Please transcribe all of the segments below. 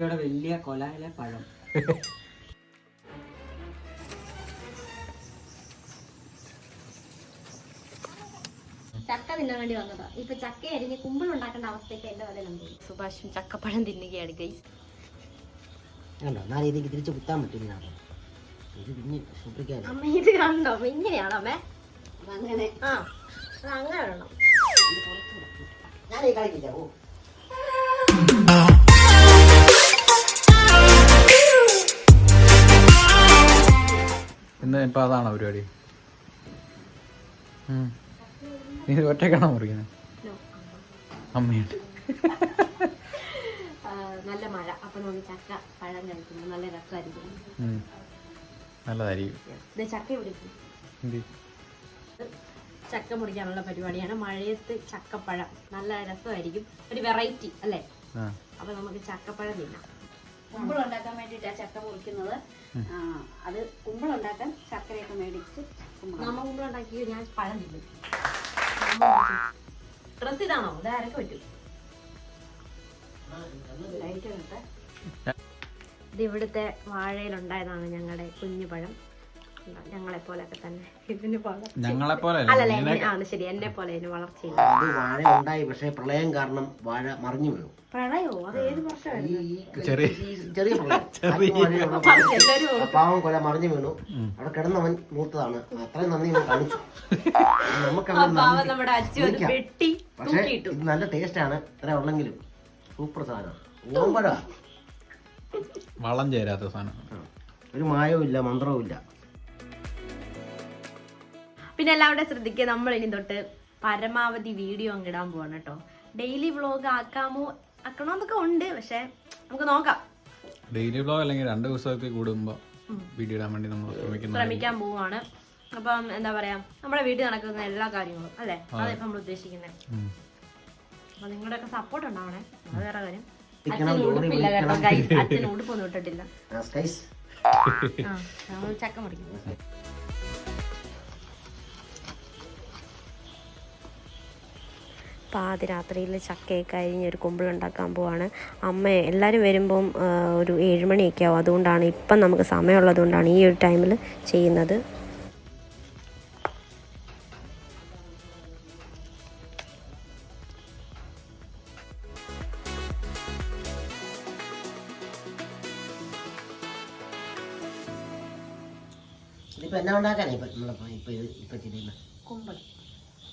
ഇവിടെ വലിയ കൊലയിലെ പഴം. ചക്ക തിന്നാൻ വേണ്ടി വന്നതാ. ഇപ്പൊ ചക്ക അരിഞ്ഞ് കുമ്പിൾ ഉണ്ടാക്കേണ്ട അവസ്ഥയ്ക്ക് എന്റെ വരെ പോയി സുഭാഷും ചക്കപ്പഴം തിന്നുകയാണ് കൈ കണ്ടോ? നാല് രീതിക്ക് തിരിച്ച് കുത്താൻ പറ്റില്ല ഇത് പിന്നെ സൂക്ഷിക്കാൻ അമ്മ ഇത് കണ്ടോ? ഇങ്ങനെയാണോ അമ്മേ? അങ്ങനെ. ആ അങ്ങനെ വേണം ഞാൻ കളിക്കില്ല ഓ ഇപ്പൊ അതാണോ പരിപാടി. നീ ഒറ്റക്കാണോ മുറിക്കുന്നത്. അമ്മയുണ്ട്. നല്ല മഴ. അപ്പൊ നമ്മൾ ചക്ക പഴം കഴിക്കുന്നു. നല്ല രസമായിരിക്കും. നല്ലതായിരിക്കും. ചക്ക? ചക്ക മുറിക്കാനുള്ള പരിപാടിയാണ്. മഴയത്ത് ചക്കപ്പഴം. നല്ല രസമായിരിക്കും. ഒരു വെറൈറ്റി അല്ലേ? അപ്പൊ നമുക്ക് ചക്കപ്പഴം തിന്നാം. കുമ്പിളുണ്ടാക്കാൻ വേണ്ടിയിട്ടാണ് ചക്ക മുറിക്കുന്നത്. അത് അത് കുമ്പിളുണ്ടാക്കാൻ ശർക്കരയൊക്കെ മേടിച്ച് നമ്മൾ നമ്മ മുമ്പ് ഉണ്ടാക്കി ഞാൻ പഴം തിന്നു. ഡ്രസ് ഇതാണോ? ഇത് ആരൊക്കെ പറ്റും? ഇത് ഇവിടുത്തെ വാഴയിലുണ്ടായതാണ് ഞങ്ങളുടെ കുഞ്ഞു പഴം. ഞങ്ങളെ പോലൊക്കെ തന്നെ. ഇതിന് ഞങ്ങളെ പോലെ അല്ലല്ല എന്നെ- ആണ് ശരി എന്നെ പോലെ ഇതിന് വളർച്ചയില്ല അത് വാഴ ഉണ്ടായി പക്ഷേ പ്രളയം കാരണം വാഴ മറിഞ്ഞു വീണു. പ്രളയോ അത് ഏത് വർഷമായിരുന്നു? ഈ ചെറിയ ചെറിയ പ്രളയം. ആ പാവം കൊല മറിഞ്ഞു വീണു. അവിടെ കിടന്നവൻ മൂത്തതാണ്. അത്രയും നന്ദി ഞാൻ കാണിച്ചു. നമുക്ക് ആ പാവം നമ്മുടെ അച്ഛൻ അത് വെട്ടി പക്ഷേ തൂക്കിയിട്ടു. ഇത് നല്ല ടേസ്റ്റ് ആണ് ഇത്ര ഉള്ളെങ്കിലും സൂപ്പർ സാധനമാണ് ഓമ്പഴ. വളം ചേരാത്ത സാധനം. ഒരു മായവും ഇല്ല മന്ത്രവും ഇല്ല. പിന്നെ എല്ലാവരുടെ ശ്രദ്ധിക്കുക നമ്മൾ ഇനി തൊട്ട് പരമാവധി വീഡിയോ അങ്ങിടാൻ പോവാണ് കേട്ടോ. ഡെയിലി വ്ളോഗ് ആക്കാമോ ആക്കണമെന്നൊക്കെ ഉണ്ട് പക്ഷെ നമുക്ക് നോക്കാം. ഡെയിലി വ്ളോഗ് അല്ലെങ്കിൽ രണ്ട് ദിവസമൊക്കെ കൂടുമ്പോൾ വീഡിയോ ഇടാൻ വേണ്ടി നമ്മൾ ശ്രമിക്കാൻ പോവാണ്. അപ്പം എന്താ പറയാ നമ്മുടെ വീട്ടിൽ നടക്കുന്ന എല്ലാ കാര്യങ്ങളും അല്ലേ? അതാണ് നമ്മൾ ഉദ്ദേശിക്കുന്നത് അപ്പൊ നിങ്ങളുടെ ഒക്കെ സപ്പോർട്ട് ഉണ്ടാവണേ. അത് വേറെ കാര്യം. അച്ഛൻ ഉടുപ്പില്ല കേട്ടോ. ഗൈസ് അച്ഛന് ഉടുപ്പൊന്നും ഇട്ടിട്ടില്ല. ആ, സ്കൈസ് ആ ചക്ക മടിക്കും പാതിരാത്രിയിൽ ചക്കയൊക്കെ അരിഞ്ഞ് ഒരു കുമ്പിളുണ്ടാക്കാൻ പോവാണ്. അമ്മ എല്ലാവരും വരുമ്പം ഒരു ഏഴുമണിയൊക്കെ ആവും. അതുകൊണ്ടാണ് ഇപ്പം നമുക്ക് സമയമുള്ളത് കൊണ്ടാണ് ഈ ഒരു ടൈമിൽ ചെയ്യുന്നത്. ഇതിപ്പോ എന്നാ ഉണ്ടാക്കാനാ ഇപ്പൊ നമ്മളിപ്പോ ഇപ്പൊ ഇത് ഇപ്പൊ ചെയ്യുന്ന? കുമ്പിൾ.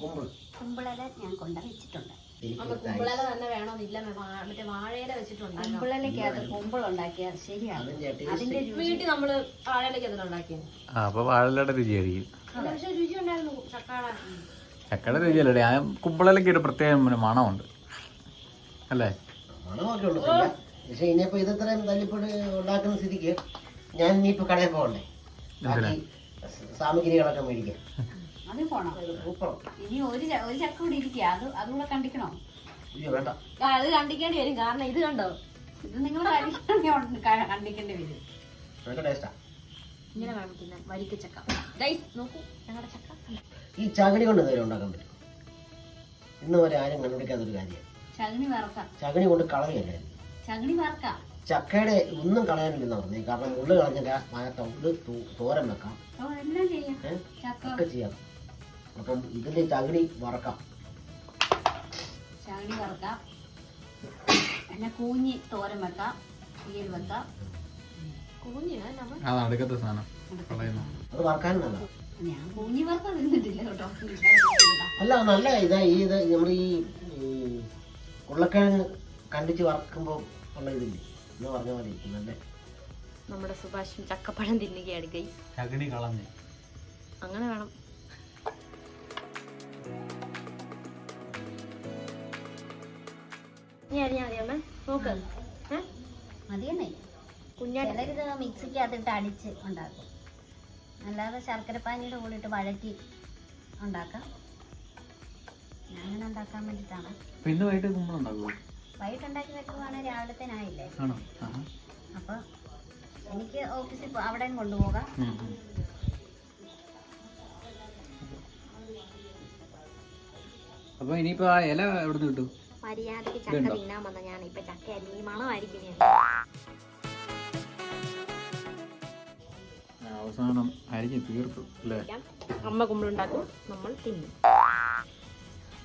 കുമ്പിൾ. കുമ്പിളല ഞാൻ കൊണ്ട വെച്ചിട്ടുണ്ട്. എനിക്ക് കുമ്പിളല തന്നെ വേണമെന്നില്ല മറ്റേ വാഴയില വെച്ചിട്ടുണ്ട് കുമ്പിളലക്കകത്ത് കുമ്പിളുണ്ടാക്കിയാൽ ശരിയാണ് അതിന്റെ taste അതിന്റെ രുചി. വീട്ടിൽ നമ്മൾ വാഴയിലേക്ക് അതിലുണ്ടാക്കിയത് ആ അപ്പൊ വാഴലയുടെ രുചിയായിരിക്കും പക്ഷെ രുചി ഉണ്ടായിരുന്നു ചക്കാട. ചക്കയുടെ രുചിയല്ലേ ആ കുമ്പളയിലേക്ക് ഒരു പ്രത്യേക മണമുണ്ട്. അല്ലേ? മണമൊക്കെ ശരിയാ. പക്ഷെ ഇനിയിപ്പോ ഇത് ഇത്രയും തല്ലിപ്പൊടി ഉണ്ടാക്കുന്ന സ്ഥിതിക്ക് ഞാൻ ഇനിയിപ്പോ കടയിൽ പോകണ്ടേ? സാമഗ്രികളൊക്കെ മേടിക്കാം. അത് പോണം. ഇനി ഒരു ച- ഒരു ചക്ക കൂടി ഇരിക്കുക അത് അതുകൂടെ കണ്ടിക്കണോ? വേണ്ട. അത് കണ്ടിക്കേണ്ടി വരും. കാരണം ഇത് കണ്ടോ? ഇത് നിങ്ങൾ കണ്ടിക്കേണ്ടി വരും. നല്ല ടേസ്റ്റാ ഇങ്ങനെ കാണിക്കുന്ന വരിക്ക ചക്ക ഗൈസ് നോക്കൂ. ഞങ്ങളുടെ ചക്ക. ഈ ചകിരി കൊണ്ട് നേരെ ഉണ്ടാക്കാൻ പറ്റും ഇന്ന് വരെ ആരും കണ്ടുപിടിക്കാത്തൊരു കാര്യമാണ്. ചകിണി വറക്കാം. ചകിരി കൊണ്ട് കളയല്ലേ ചകിണി വറക്കാം. ചക്കയുടെ ഒന്നും കളയാനില്ലെന്ന് പറഞ്ഞു കാരണം ഉള്ളു കളഞ്ഞില്ല മഴ തൊള്ളു തോരം തോരൻ വെക്കാം. ഓ എല്ലാം ചെയ്യാം? ഏ? ചക്ക. ഒക്കെ ചെയ്യാം. അപ്പം ഇതിന്റെ ചകിടി വറക്കാം. ചകിടി വറക്കാം. പിന്നെ കൂഞ്ഞി തോരൻ വെക്കാം. തീയൽ വെക്കാം. നടുക്കത്തെ സാധനം. അത് വറക്കാനും നല്ല ഞാൻ കൂഞ്ഞി വറുത്ത കേട്ടോ. അല്ല നല്ല ഇതാ ഈ ഇത് നമ്മുടെ ഈ ഉള്ളക്കിഴങ്ങ് ഉരുളക്കിഴങ്ങ് കണ്ടിച്ച് വറക്കുമ്പോൾ ഉള്ള ഇതില്ലേ? എന്ന് പറഞ്ഞ പോലെ ഇരിക്കും നല്ല നമ്മുടെ സുഭാഷും ചക്കപ്പഴം തിന്നുകയാണ് കൈ ചകിടി കളഞ്ഞ്. അങ്ങനെ വേണം. നീ അറിയാമേ നോക്ക്? മതിയെന്നേ. കുഞ്ഞാടി ചിലരിത് മിക്സിക്കകത്തിട്ട് അടിച്ച് ഉണ്ടാക്കും. അല്ലാതെ ശർക്കര പാനിയുടെ കൂടെ ഇട്ട് വഴറ്റി ഉണ്ടാക്കാം. ഞാനിങ്ങനെ ഉണ്ടാക്കാൻ വേണ്ടിയിട്ടാണ്. അപ്പൊ ഇന്ന് വൈകിട്ട് കുമ്പളുണ്ടാകുമോ വൈകിട്ട് ഉണ്ടാക്കി വെക്കുവാണെ രാവിലത്തേനായില്ലേ. അപ്പോൾ എനിക്ക് ഓഫീസിൽ അവിടെയും കൊണ്ടുപോകാം. ഉം, ഉം. അപ്പൊ ഇനിയിപ്പോ ആ ഇല എവിടെ നിന്ന് കിട്ടും? മര്യാദയ്ക്ക് ചക്ക തിന്നാൻ വന്ന ഞാൻ ഇപ്പൊ ചക്ക അരിഞ്ഞ് മണമായിരിക്കും ഞാൻ അവസാനം അരിഞ്ഞ് തീർത്തു അല്ലേ? അമ്മ കുമ്പിളുണ്ടാക്കും നമ്മൾ തിന്നും.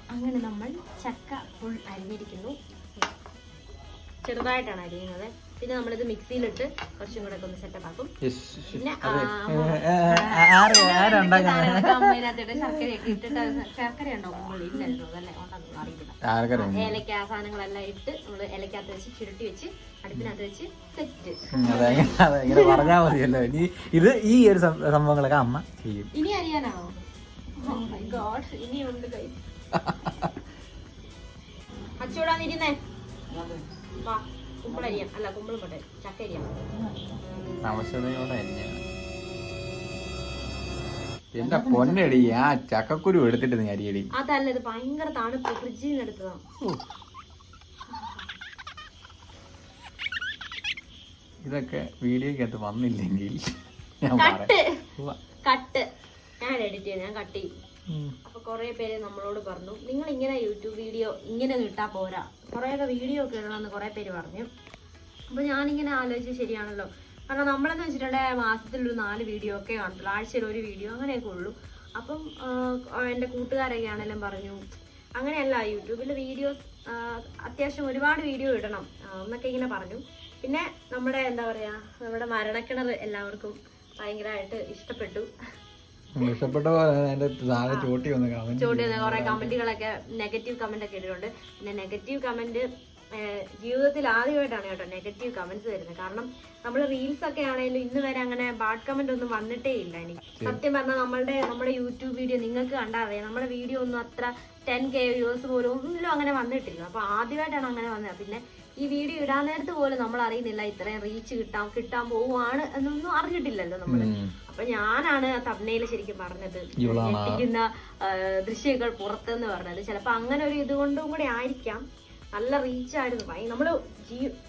അങ്ങനെ നമ്മൾ ചക്ക ഫുൾ അരിഞ്ഞിരിക്കുന്നു. ചെറുതായിട്ടാണ് അരിയുന്നത്. പിന്നെ നമ്മളിത് മിക്സിയിലിട്ട് കുറച്ചും കൂടെ ഒന്ന് സെറ്റപ്പ് ആക്കും. പിന്നെ ആ, ശർക്കര അമ്മ ഇതിനകത്തിട്ട് ശർക്കരയൊക്കെ ഇട്ടിട്ട് ശർക്കര ഉണ്ടോ കുമ്പിൾ ഇല്ലല്ലോ അതല്ലേ അറിയില്ല. ഏലക്ക സാധനങ്ങളെല്ലാം ഇട്ട് നമ്മൾ ഏലക്കകത്ത് വെച്ച് ചുരുട്ടി വെച്ച് അടുപ്പിനകത്ത് വെച്ച് സെറ്റ് അതെങ്ങനെ പറഞ്ഞാൽ മതിയല്ലോ. ഇനി ഇത് ഈ ഒരു സംഭവങ്ങളൊക്കെ അമ്മ ചെയ്യും. ഇനി അറിയാനാണോ Oh ഇനിയുണ്ട്. അച്ചൂടാന്നിരുന്നേ വാ. കുമ്പിളരിയാം അല്ല കുമ്പിളും പോട്ടെ ചക്ക അരിയാം ആവശ്യതയോടെ തന്നെയാണ് എന്റെ പൊന്നടി ആ ചക്കക്കുരു എടുത്തിട്ട് നീ അരിയടി. അതല്ല ഇത് ഭയങ്കര തണുപ്പ്. ഫ്രിഡ്ജിൽ നിന്ന് എടുത്തതാണ് ഇതൊക്കെ വീഡിയോക്കകത്ത് വന്നില്ലെങ്കിൽ ഞാൻ കട്ട്. കട്ട്. ഞാൻ എഡിറ്റ് ചെയ്ത് ഞാൻ കട്ട് ചെയ്യും. അപ്പൊ കൊറേ പേര് നമ്മളോട് പറഞ്ഞു നിങ്ങൾ ഇങ്ങനെ യൂട്യൂബ് വീഡിയോ ഇങ്ങനെ കിട്ടാ പോരാ. കുറെയൊക്കെ വീഡിയോ ഒക്കെ ഇടണമെന്ന് കുറെ പേര് പറഞ്ഞു. അപ്പൊ ഞാനിങ്ങനെ ആലോചിച്ച് ശരിയാണല്ലോ. കാരണം നമ്മളെന്ന് വെച്ചിട്ടുണ്ടെങ്കിൽ മാസത്തിൽ ഒരു നാല് വീഡിയോ ഒക്കെ കാണത്തുള്ളൂ. ആഴ്ചയിൽ ഒരു വീഡിയോ അങ്ങനെയൊക്കെ ഉള്ളൂ. അപ്പം എന്റെ കൂട്ടുകാരൊക്കെ ആണെങ്കിലും പറഞ്ഞു അങ്ങനെയല്ല യൂട്യൂബിൽ വീഡിയോസ് അത്യാവശ്യം ഒരുപാട് വീഡിയോ ഇടണം എന്നൊക്കെ ഇങ്ങനെ പറഞ്ഞു. പിന്നെ നമ്മുടെ എന്താ പറയാ നമ്മുടെ മരണക്കിണർ എല്ലാവർക്കും ഭയങ്കരമായിട്ട് ഇഷ്ടപ്പെട്ടു. ഇഷ്ടപ്പെട്ട പോലെ എന്റെ താഴെ ചോട്ടി വന്ന് കമന്റ് ചോട്ടി വന്ന കുറെ കമന്റുകളൊക്കെ നെഗറ്റീവ് കമന്റ് ഒക്കെ ഇട്ടിട്ടുണ്ട്. പിന്നെ നെഗറ്റീവ് കമന്റ് ജീവിതത്തിൽ ആദ്യമായിട്ടാണ് കേട്ടോ നെഗറ്റീവ് കമന്റ്സ് വരുന്നത്. കാരണം നമ്മൾ റീൽസ് ഒക്കെ ആണെങ്കിലും ഇന്ന് വരെ അങ്ങനെ ബാഡ് കമന്റ് ഒന്നും വന്നിട്ടേ ഇല്ല ഇനി. സത്യം പറഞ്ഞാൽ നമ്മളുടെ നമ്മുടെ യൂട്യൂബ് വീഡിയോ നിങ്ങൾക്ക് കണ്ടാൽ അറിയാം. നമ്മുടെ വീഡിയോ ഒന്നും അത്ര ടെൻ കെ വ്യൂവേഴ്സ് പോലും ഒന്നും അങ്ങനെ വന്നിട്ടില്ല. അപ്പൊ ആദ്യമായിട്ടാണ് അങ്ങനെ വന്നത്. പിന്നെ ഈ വീഡിയോ ഇടാൻ നേരത്ത് പോലും നമ്മൾ അറിയുന്നില്ല ഇത്രയും റീച്ച് കിട്ടാൻ കിട്ടാൻ പോവുകയാണ് എന്നൊന്നും അറിഞ്ഞിട്ടില്ലല്ലോ നമ്മൾ. അപ്പൊ ഞാനാണ് തമ്മയിൽ ശരിക്കും പറഞ്ഞത് ഞെട്ടിക്കുന്ന ദൃശ്യങ്ങൾ പുറത്തെന്ന് പറഞ്ഞത്. ചിലപ്പോ അങ്ങനെ ഒരു ഇതുകൊണ്ടും കൂടി ആയിരിക്കാം. നല്ല റീച്ച് ആയിരുന്നു. നമ്മൾ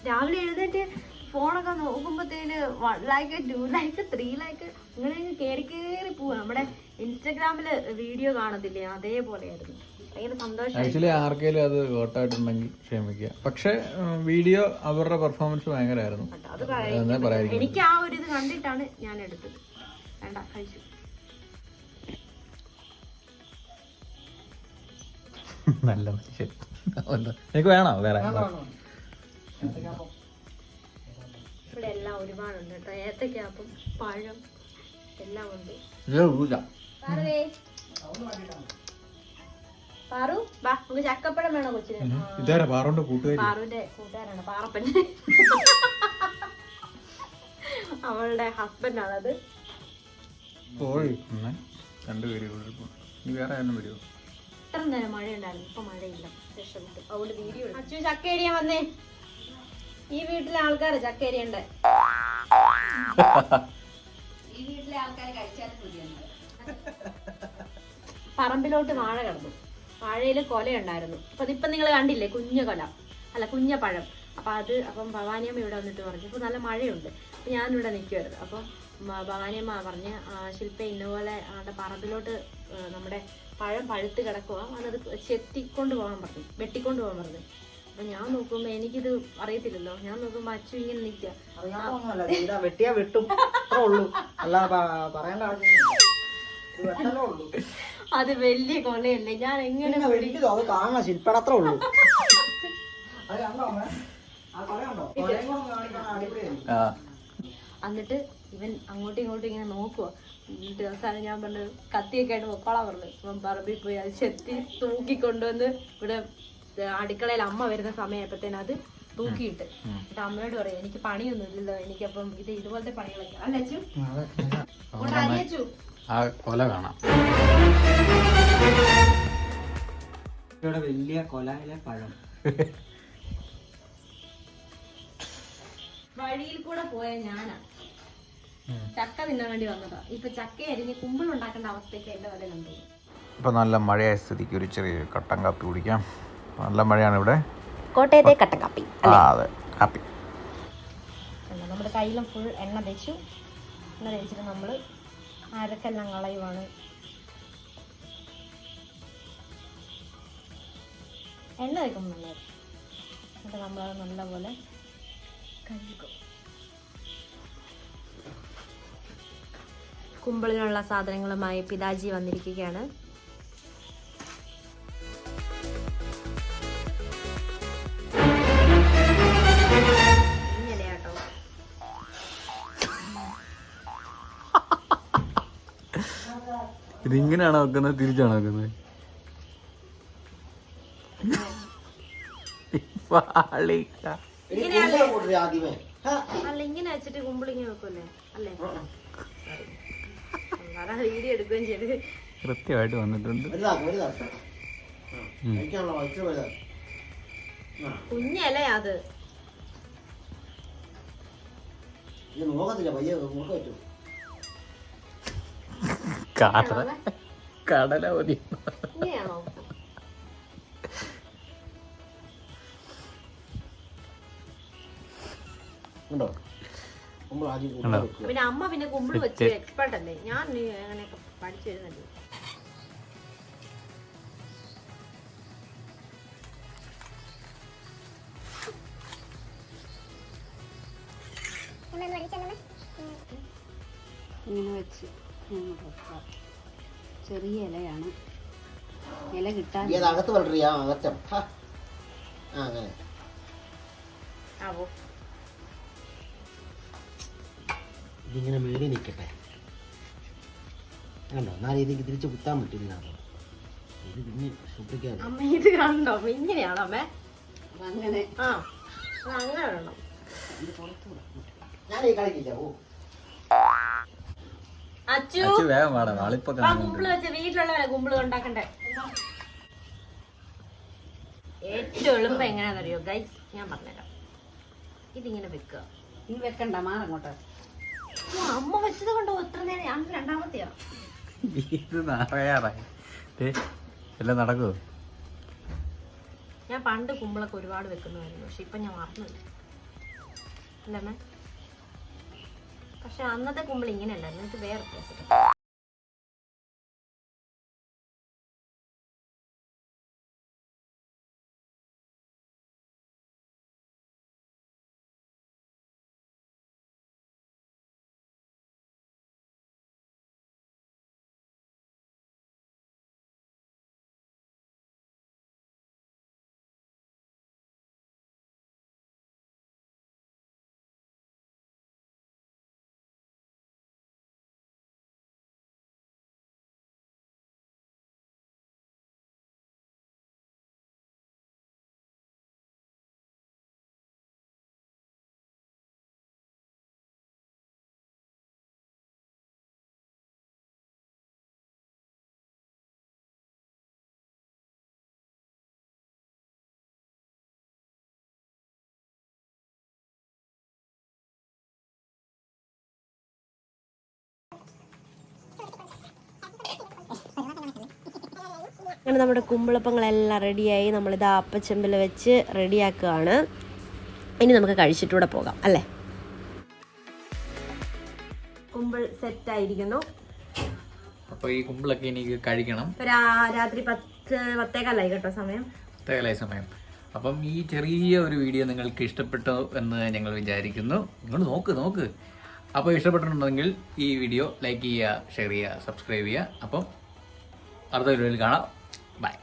രാവിലെ എഴുന്നേറ്റ് ഫോണൊക്കെ നോക്കുമ്പോഴത്തേന് one lakh two lakh three lakh ഇങ്ങനെ കയറി കയറി കേറി പോവാ. നമ്മുടെ ഇൻസ്റ്റഗ്രാമിൽ വീഡിയോ കാണത്തില്ലേ? അതേപോലെയായിരുന്നു. ആക്ച്വലി ആർക്കെങ്കിലും അത് വോട്ടായിട്ടുണ്ടെങ്കിൽ ക്ഷമിക്കുക. പക്ഷെ വീഡിയോ അവരുടെ പെർഫോമൻസ് ഭയങ്കരമായിരുന്നു. എനിക്ക് ആ ഒരു ഇത് കണ്ടിട്ടാണ് ഞാൻ എടുത്തത്. വേണ്ട കഴിച്ചു. നല്ല മനുഷ്യൻ. എനിക്ക് വേണോ? വേറെ ഇവിടെ എല്ലാം ഒരുപാടുണ്ട് കേട്ടോ. ഏത്തക്കാപ്പം പഴം എല്ലാം ഉണ്ട്. പാറു വാ നമുക്ക് ചക്കപ്പഴം വേണോ കൊച്ചിന്? ഇതാരാ? പാറുന്റെ കൂട്ടുകാരി. പാറുവിന്റെ കൂട്ടുകാരാണ് പാറപ്പൻ. അവളുടെ ഹസ്ബൻഡ് വരുമോ ഇത്ര നേരം മഴ ഉണ്ടായിരുന്നു ഇപ്പൊ മഴയില്ല. രക്ഷപ്പെട്ടു. അതുകൊണ്ട് വീഡിയോ ചക്ക വന്നേ. ഈ വീട്ടിലെ ആൾക്കാര് ചക്ക പറമ്പിലോട്ട് വാഴ കിടന്നു. വാഴയിൽ കൊലയുണ്ടായിരുന്നു. അപ്പൊ അതിപ്പം നിങ്ങൾ കണ്ടില്ലേ കുഞ്ഞ കൊല. അല്ല കുഞ്ഞ പഴം. അപ്പൊ അത് അപ്പം ഭവാനിയമ്മ ഇവിടെ വന്നിട്ട് പറഞ്ഞു അപ്പൊ നല്ല മഴയുണ്ട്. അപ്പൊ ഞാനിവിടെ നിൽക്കുമായിരുന്നു അപ്പം ഭവാനിയമ്മ പറഞ്ഞ് "ആ, ശില്പ ഇന്നപോലെ ആളുടെ പറമ്പിലോട്ട് നമ്മുടെ പഴം പഴുത്ത് കിടക്കുക അന്നത് ചെത്തിക്കൊണ്ട് പോകാൻ പറഞ്ഞു വെട്ടിക്കൊണ്ട് പോകാൻ പറഞ്ഞു. അപ്പൊ ഞാൻ നോക്കുമ്പോ എനിക്കിത് അറിയത്തില്ലല്ലോ. ഞാൻ നോക്കുമ്പോ അച്ഛൻ ഇങ്ങനെ നിൽക്കുക വെട്ടിയാ അല്ല അത് വലിയ കൊലയല്ലേ. ഞാൻ എങ്ങനെ അത് കാണണം ശില്പട അത്രേ ഉള്ളൂ എന്നിട്ട് ഇവൻ അങ്ങോട്ടും ഇങ്ങോട്ടും ഇങ്ങനെ നോക്കുക എന്നിട്ട് അവസാനം ഞാൻ പറഞ്ഞു കത്തിയൊക്കെ ആയിട്ട് പൊക്കോളാൻ പറഞ്ഞു. ഇവൻ പറമ്പിൽ പോയി അത് ചെത്തി തൂക്കി കൊണ്ടുവന്ന് ഇവിടെ അടുക്കളയിൽ അമ്മ വരുന്ന സമയപ്പോഴത്തേനും അത് തൂക്കിയിട്ട്. എന്നിട്ട് അമ്മയോട് പറയും എനിക്ക് പണിയൊന്നും ഇല്ലല്ലോ. എനിക്കപ്പം ഇത് ഇതുപോലത്തെ പണികളൊക്കെ അല്ലേ അച്ചു? അരിയച്ചു. ആ കൊല കാണാം. ഇവിടെ വലിയ കൊലയിലെ പഴം. വഴിയിൽ കൂടെ പോയ ഞാനാ. ചക്ക തിന്നാൻ വേണ്ടി വന്നതാ. ഇപ്പൊ ചക്ക അരിഞ്ഞ് കുമ്പിളുണ്ടാക്കേണ്ട അവസ്ഥയ്ക്ക് എന്റെ വരെ കണ്ടു ഇപ്പൊ നല്ല മഴയായ സ്ഥിതിക്ക് ഒരു ചെറിയ കട്ടൻ കാപ്പി കുടിക്കാം. നല്ല മഴയാണ് ഇവിടെ. കോട്ടയത്തെ കട്ടൻ കാപ്പി ആ അതെ കാപ്പി. നമ്മുടെ കയ്യിലും ഫുൾ എണ്ണ തേച്ചു. എണ്ണ തേച്ചിട്ട് നമ്മൾ അരക്കെല്ലാം കളയുവാണ്? എണ്ണ നല്ല നല്ലത് എന്നിട്ട് നമ്മളത് നല്ലപോലെ കഴുകും. കുമ്പിളിനുള്ള സാധനങ്ങളുമായി പിതാജി വന്നിരിക്കുകയാണ്. ഇതിങ്ങനെയാണോ വെക്കുന്നത്? തിരിച്ചാണോ വെക്കുന്നത്? അല്ല ഇങ്ങനെ വെച്ചിട്ട് കുമ്പിളിങ്ങനെ അല്ലേ? വീഡിയോ എടുക്കുകയും ചെയ്ത്. കൃത്യമായിട്ട് വന്നിട്ടുണ്ട്. കുഞ്ഞല്ലേ അത്. ഇത് നോക്കത്തില്ല പയ്യെ പറ്റും. കടല കടല മതി. പിന്നെ അമ്മ പിന്നെ കുമ്പിൾ വെച്ച് എക്സ്പേർട്ട് അല്ലേ? ഞാൻ അങ്ങനെയൊക്കെ പഠിച്ചു വരുന്നുണ്ട്. ചെറിയ ഇലയാണ്. ഇല കിട്ടാൻ അകത്ത് വളരിയാ. ആ അങ്ങനെ. ആവോ. ഇതിങ്ങനെ മേടി നിൽക്കട്ടെ. കണ്ടോ? എന്നാൽ ഇതിലേക്ക് തിരിച്ച് കുത്താൻ പറ്റില്ല ഇത് പിന്നെ സൂക്ഷിക്കാതെ. അമ്മ ഇത് കണ്ടോ? ഇങ്ങനെയാണോ അമ്മ? അങ്ങനെ. ആ അങ്ങനെ വേണം ഞാൻ ഈ കളിക്കില്ല. ഓ. അച്ചു. വേഗം വേണം കുമ്പിൾ വെച്ച് വീട്ടിലുള്ളവരെ കുമ്പിൾ ഉണ്ടാക്കണ്ടേ? ഏറ്റവും എളുപ്പം എങ്ങനെയാണെന്നറിയോ? ഗൈസ് ഞാൻ പറഞ്ഞുതരാം. ഇതിങ്ങനെ വെക്കുക. വെക്കണ്ട മാറങ്ങോട്ട് അമ്മ വെച്ചത് കൊണ്ടോ? എത്ര നേരം? ഞാൻ രണ്ടാമത്തെയാ. ഇത് നിറയാറായി എല്ലാം നടക്കൂ ഞാൻ പണ്ട് കുമ്പളൊക്കെ ഒരുപാട് വെക്കുന്നതായിരുന്നു പക്ഷെ ഇപ്പൊ ഞാൻ മറന്നു അല്ലേ? പക്ഷെ അന്നത്തെ കുമ്പിൾ ഇങ്ങനെയല്ല ഇത് വേറെ വ്യത്യാസം അങ്ങനെ നമ്മുടെ കുമ്പിളപ്പങ്ങളെല്ലാം റെഡിയായി നമ്മളിത് അപ്പച്ചെമ്പിൽ വെച്ച് റെഡിയാക്കുകയാണ് ഇനി നമുക്ക് കഴിച്ചിട്ടൂടെ പോകാം അല്ലേ? കുമ്പിൾ സെറ്റായിരിക്കുന്നു അപ്പൊ ഈ കുമ്പിളൊക്കെ എനിക്ക് കഴിക്കണം. രാത്രി പത്ത് പത്തേക്കാലായി കേട്ടോ സമയം. പത്തേക്കാലായി സമയം. അപ്പം ഈ ചെറിയ ഒരു വീഡിയോ നിങ്ങൾക്ക് ഇഷ്ടപ്പെട്ടു എന്ന് ഞങ്ങൾ വിചാരിക്കുന്നു. നിങ്ങൾ നോക്ക് നോക്ക്. അപ്പോൾ ഇഷ്ടപ്പെട്ടിട്ടുണ്ടെങ്കിൽ ഈ വീഡിയോ ലൈക്ക് ചെയ്യുക ഷെയർ ചെയ്യുക സബ്സ്ക്രൈബ് ചെയ്യുക. അപ്പം അടുത്ത വീഡിയോയിൽ കാണാം. Bye.